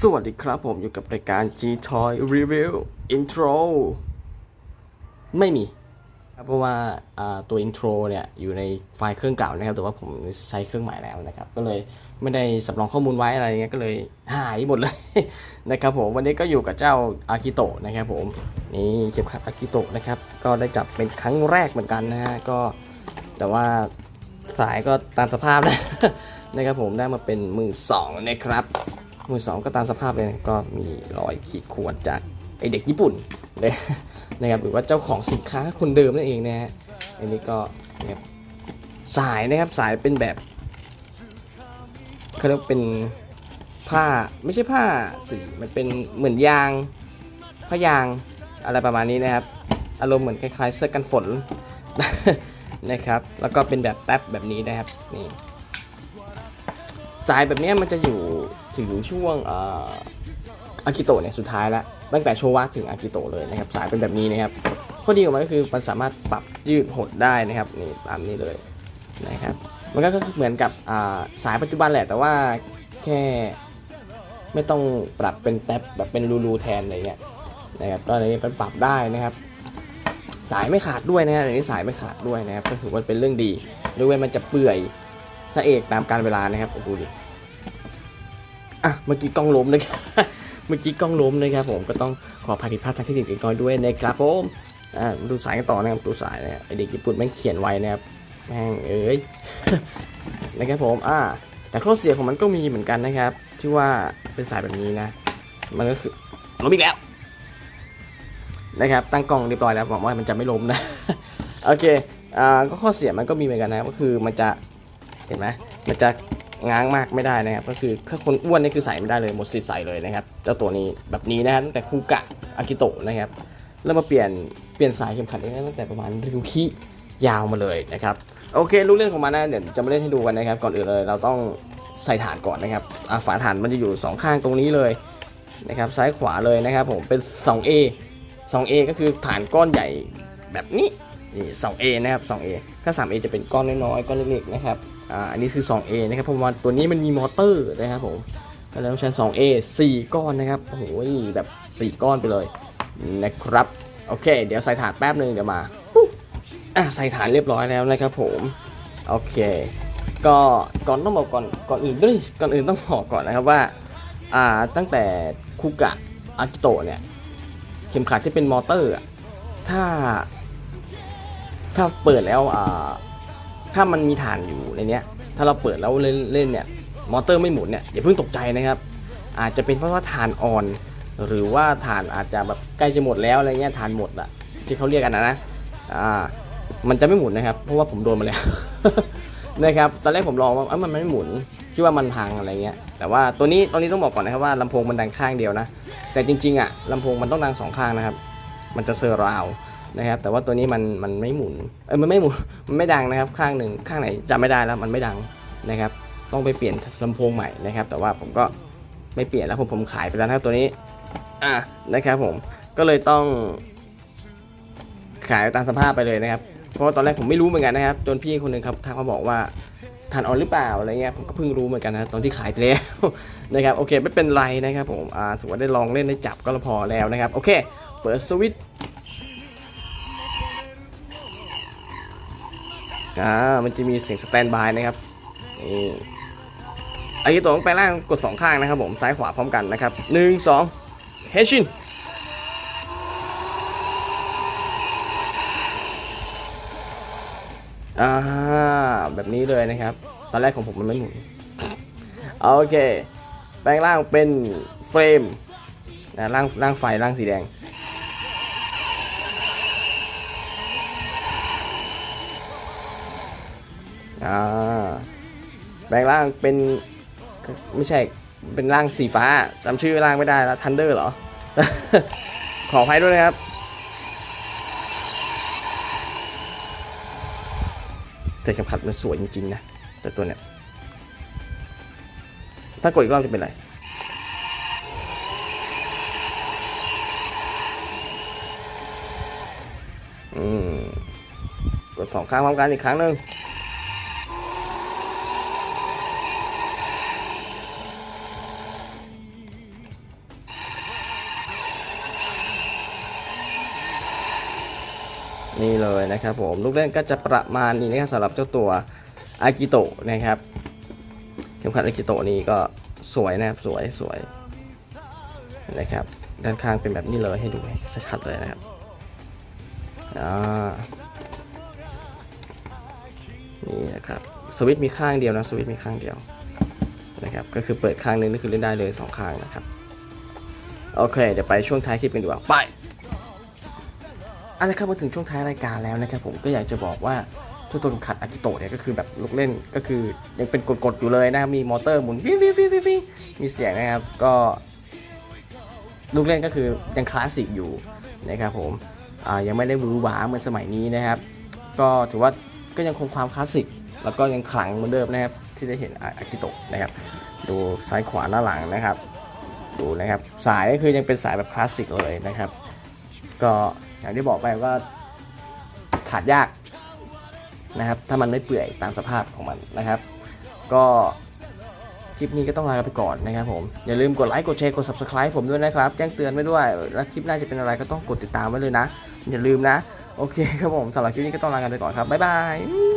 สวัสดีครับผมอยู่กับรายการ G Toy Review Intro ไม่มีครับเพราะว่าอ่าตัว intro เนี่ยอยู่ในไฟล์เครื่องเก่านะครับ แต่ว่าผมใช้เครื่องใหม่แล้วนะครับ ก็เลยไม่ได้สำรองข้อมูลไว้อะไรเงี้ยก็เลยหายหมดเลยนะครับผมวันนี้ก็อยู่กับเจ้าอากิโตะนะครับผม นี่เข็มขัดอากิโตะนะครับ ก็ได้จับเป็นครั้งแรกเหมือนกันนะฮะก็แต่ว่าสายก็ตามสภาพนะนะครับผมได้มาเป็นมือสองนะครับ มือสองก็ตามสภาพเลยก็มีรอยขีดข่วนจากไอเด็กญี่ปุ่นเลยนะครับหรือว่าเจ้าของสินค้าคนเดิมนั่นเองนะฮะอันนี้ก็นะครับสายนะครับสายเป็นแบบเขาเรียกเป็นผ้าไม่ใช่ผ้าสีมันเป็นเหมือนยางผ้ายางอะไรประมาณนี้นะครับ อารมณ์เหมือนคล้ายๆเสื้อกันฝนนะครับ แล้วก็เป็นแบบแท็บแบบนี้นะครับนี่ สายแบบนี้มันจะอยู่ถึงช่วงอากิโตะเนี่ยสุดท้ายแล้วตั้งแต่โชวะถึงอากิโตะเลยนะครับสายเป็นแบบนี้นะครับข้อดีของมันก็คือมันสามารถปรับยืดหดได้นะครับนี่ตามนี้เลยนะครับมันก็เหมือนกับสายปัจจุบันแหละ แต่ว่าแค่ไม่ต้องปรับเป็นแท็บแบบเป็นรูๆแทนอะไรเงี้ยนะครับก็อันนี้เป็นปรับได้นะครับ สายไม่ขาดด้วยนะครับอันนี้สายไม่ขาดด้วยนะครับก็ถือว่าเป็นเรื่องดีด้วยเว้นมันจะเปื่อย ซะเอกตามการเวลานะครับโอ้โหดิอะเมื่อกี้กล้องล้มนะครับเมื่อกี้กล้องล้มนะครับผมก็ต้องขออภัยผิดพลาดทางเทคนิคเล็กน้อยด้วยนะครับผมอ่าดูสายกันต่อนะครับดูสายนะไอเด็กญี่ปุ่นแม่งเขียนไว้นะครับแม่งเอ้ยนะครับผมอ่าแต่ข้อเสียของมันก็มีเหมือนกันนะครับที่ว่าเป็นสายแบบนี้นะ มันก็คือล้มอีกแล้วนะครับตั้งกล้องเรียบร้อยแล้วหวังว่ามันจะไม่ล้มนะโอเคอ่าก็ข้อเสียมันก็มีเหมือนกันนะก็คือมันจะ ห็นไหมมันจะง้างมากไม่ได้นะครับ ก็คือถ้าคนอ้วนนี่คือใส่ไม่ได้เลยหมดสิทธิ์ใส่เลยนะครับ เจ้าตัวนี้แบบนี้นะครับตั้งแต่คูกะอากิโตะนะครับ แล้วมาเปลี่ยนเปลี่ยนสายเข็มขัดนี้ตั้งแต่ประมาณริวคิยาวมาเลยนะครับ โอเครู้เรื่องของมันนะเดี๋ยวจะมาเล่นให้ดูกันนะครับ ก่อนอื่นเลยเราต้องใส่ฐานก่อนนะครับอาฝาฐานมันจะอยู่สองข้างตรงนี้เลยนะครับ ซ้ายขวาเลยนะครับ ผมเป็น 2A 2A ก็คือฐานก้อนใหญ่แบบนี้ นี่ 2A นะครับ 2A ถ้า 3A จะเป็นก้อนน้อยๆ ก้อนเล็กๆ นะครับ อ่า อันนี้คือ 2A นะครับ เพราะว่าตัวนี้มันมีมอเตอร์นะครับผมก็เลยต้องใช้ 2A 4 ก้อนนะครับ โอ้โห แบบ 4 ก้อนไปเลยนะครับ โอเค เดี๋ยวใส่ฐานแป๊บหนึ่งเดี๋ยวมาอะใส่ฐานเรียบร้อยแล้วนะครับผม โอเค ก็ก่อนต้องบอกก่อน ก่อนอื่นด้วยก่อนอื่นต้องบอกก่อนนะครับว่า อ่า ตั้งแต่คุกะอากิโตะเนี่ย เข็มขัดที่เป็นมอเตอร์ ถ้า ถ้าเปิดแล้วอ่าถ้ามันมีฐานอยู่ในเนี้ย ถ้าเราเปิดแล้วเล่นเล่นเนี่ยมอเตอร์ไม่หมุนเนี่ยอย่าเพิ่งตกใจนะครับ อาจจะเป็นเพราะว่าฐานอ่อน หรือว่าฐานอาจจะแบบใกล้จะหมดแล้วอะไรเงี้ยฐานหมดอะที่เขาเรียกกันนะนะอ่ามันจะไม่หมุนนะครับ เพราะว่าผมโดนมาแล้วนะครับตอนแรกผมลองว่ามันไม่หมุนคิดว่ามันพังอะไรเงี้ยแต่ว่าตัวนี้ตอนนี้ต้องบอกก่อนนะครับว่าลำโพงมันดังข้างเดียวนะ แต่จริงๆอะลำโพงมันต้องดังสองข้างนะครับ มันจะเซอร์ราว นะครับ แต่ว่าตัวนี้มันมันไม่หมุน เออมันไม่หมุน มันไม่ดังนะครับ ข้างหนึ่งข้างไหนจำไม่ได้แล้วมันไม่ดังนะครับ ต้องไปเปลี่ยนลำโพงใหม่นะครับ แต่ว่าผมก็ไม่เปลี่ยนแล้วผมผมขายไปแล้วนะครับตัวนี้ อะนะครับผม ก็เลยต้อง ขายตามสภาพไปเลยนะครับ เพราะาตอนแรกผมไม่รู้เหมือนกันนะครับ จนพี่คนหนึ่งครับทักมาบอกว่าทานออนหรือเปล่าอะไรเงี้ยผมก็เพิ่งรู้เหมือนกันนะตอนที่ขายไปแล้วนะครับโอเคไม่เป็นไรนะครับผมอ่าถือว่าได้ลองเล่นได้จับก็พอแล้วนะครับโอเค เปิดสวิตช์ อ่ามันจะมีเสียงสแตนบายนะครับนี่ไอ้ตัวต้องไปล่างกดสองข้างนะครับผมซ้ายขวาพร้อมกันนะครับหนึ่งสองเฮชินอ่าแบบนี้เลยนะครับ ตอนแรกของผมมันไม่หมุนโอเค แปลงร่างเป็นเฟรมนะร่างร่างไฟร่างสีแดง อ่าแปลงร่างเป็นไม่ใช่เป็นร่างสีฟ้าจำชื่อร่างไม่ได้แล้วทันเดอร์เหรอ ขออภัยด้วยนะครับ แต่เข็มขัดมันสวยจริงๆนะ แต่ตัวเนี้ยถ้ากดอีกรอบจะเป็นไรอืมกดสองข้างพร้อมกันอีกครั้งหนึ่ง นี่เลยนะครับผมลูกเล่นก็จะประมาณนี้นะครับสำหรับเจ้าตัวอากิโตะนะครับเข็มขัดอากิโตะนี่ก็สวยนะครับสวยสวยนะครับด้านข้างเป็นแบบนี้เลยให้ดูชัดๆเลยนะครับอ่านี่นะครับสวิตมีข้างเดียวนะสวิตมีข้างเดียวนะครับก็คือเปิดข้างนึงนี่คือเล่นได้เลยสองข้างนะครับ โอเค เดี๋ยวไปช่วงท้ายคลิปกันดีกว่า ไป อาละครับมาถึงช่วงท้ายรายการแล้วนะครับผมก็อยากจะบอกว่าตัวตัวขัดอากิโตะเนี่ยก็คือแบบลูกเล่นก็คือยังเป็นกดๆอยู่เลยนะครับมีมอเตอร์หมุนวิววิววิววิวมีเสียงนะครับก็ลูกเล่นก็คือยังคลาสสิกอยู่นะครับผมยังไม่ได้วือหวาเหมือนสมัยนี้นะครับ ก็ถือว่าก็ยังคงความคลาสสิกแล้วก็ยังขลังเหมือนเดิมนะครับที่ได้เห็นอาอากิโตะนะครับ ดูซ้ายขวาหน้าหลังนะครับ ดูนะครับสายก็คือยังเป็นสายแบบคลาสสิกเลยนะครับ ก็ อย่างที่บอกไปว่าขาดยากนะครับ ถ้ามันไม่เปื่อยตามสภาพของมันนะครับ ก็คลิปนี้ก็ต้องลาไปก่อนนะครับผม อย่าลืมกดไลค์กดแชร์กด subscribe ผมด้วยนะครับ แจ้งเตือนไว้ด้วย แล้วคลิปหน้าจะเป็นอะไรก็ต้องกดติดตามไว้เลยนะ อย่าลืมนะ โอเคครับผมสำหรับคลิปนี้ก็ต้องลากันไปก่อนครับ บ๊ายบาย